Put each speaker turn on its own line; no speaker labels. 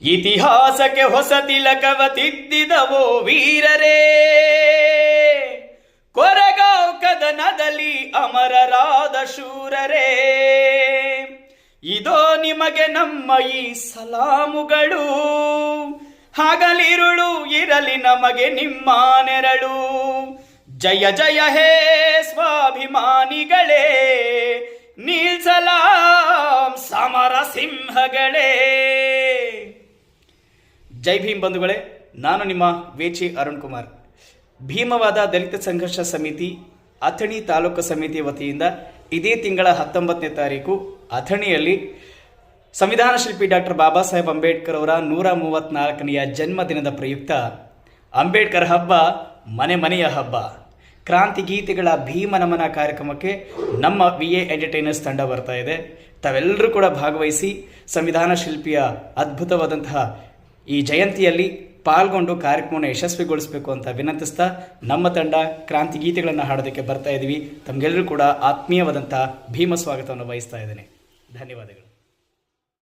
ಇತಿಹಾಸಕ್ಕೆ ಹೊಸ ತಿಲಕವ ತಿದ್ದಿದವೋ ವೀರರೇ. ಕೊರಗಾವ್ ಕದನದಲ್ಲಿ ಅಮರರಾದ ಶೂರರೇ. ಇದೋ ನಿಮಗೆ ನಮ್ಮ ಈ ಸಲಾಮುಗಳು. ಹಗಲಿರುಳು ಇರಲಿ ನಮಗೆ ನಿಮ್ಮ ನೆರಳು. ಜಯ ಜಯ ಹೇ ಸ್ವಾಭಿಮಾನಿಗಳೇ. ನೀಲ್ಸಲಾಂ ಸಮರ ಸಿಂಹಗಳೇ. ಜೈ ಭೀಮ್ ಬಂಧುಗಳೇ, ನಾನು ನಿಮ್ಮ ವೇಚಿ ಅರುಣ್ ಕುಮಾರ್. ಭೀಮವಾದ ದಲಿತ ಸಂಘರ್ಷ ಸಮಿತಿ, ಅಥಣಿ ತಾಲೂಕು ಸಮಿತಿ ವತಿಯಿಂದ ಇದೇ ತಿಂಗಳ ಹತ್ತೊಂಬತ್ತನೇ ತಾರೀಕು ಅಥಣಿಯಲ್ಲಿ ಸಂವಿಧಾನ ಶಿಲ್ಪಿ ಡಾಕ್ಟರ್ ಬಾಬಾ ಸಾಹೇಬ್ ಅಂಬೇಡ್ಕರ್ ಅವರ ನೂರ ಮೂವತ್ನಾಲ್ಕನೆಯ ಜನ್ಮದಿನದ ಪ್ರಯುಕ್ತ ಅಂಬೇಡ್ಕರ್ ಹಬ್ಬ ಮನೆ ಮನೆಯ ಹಬ್ಬ. ಕ್ರಾಂತಿ ಗೀತೆಗಳ ಭೀಮ ನಮನ ಕಾರ್ಯಕ್ರಮಕ್ಕೆ ನಮ್ಮ ವಿ ಎ ಎಂಟರ್ಟೈನರ್ಸ್ ತಂಡ ಬರ್ತಾ ಇದೆ. ತಾವೆಲ್ಲರೂ ಕೂಡ ಭಾಗವಹಿಸಿ ಸಂವಿಧಾನ ಶಿಲ್ಪಿಯ ಅದ್ಭುತವಾದಂತಹ ಈ ಜಯಂತಿಯಲ್ಲಿ ಪಾಲ್ಗೊಂಡು ಕಾರ್ಯಕ್ರಮವನ್ನು ಯಶಸ್ವಿಗೊಳಿಸಬೇಕು ಅಂತ ವಿನಂತಿಸ್ತಾ ನಮ್ಮ ತಂಡ ಕ್ರಾಂತಿ ಗೀತೆಗಳನ್ನು ಹಾಡೋದಕ್ಕೆ ಬರ್ತಾ ಇದ್ದೀವಿ. ತಮಗೆಲ್ಲರೂ ಕೂಡ ಆತ್ಮೀಯವಾದಂಥ ಭೀಮ ಸ್ವಾಗತವನ್ನು ವಹಿಸ್ತಾ ಇದ್ದೇನೆ. ಧನ್ಯವಾದಗಳು.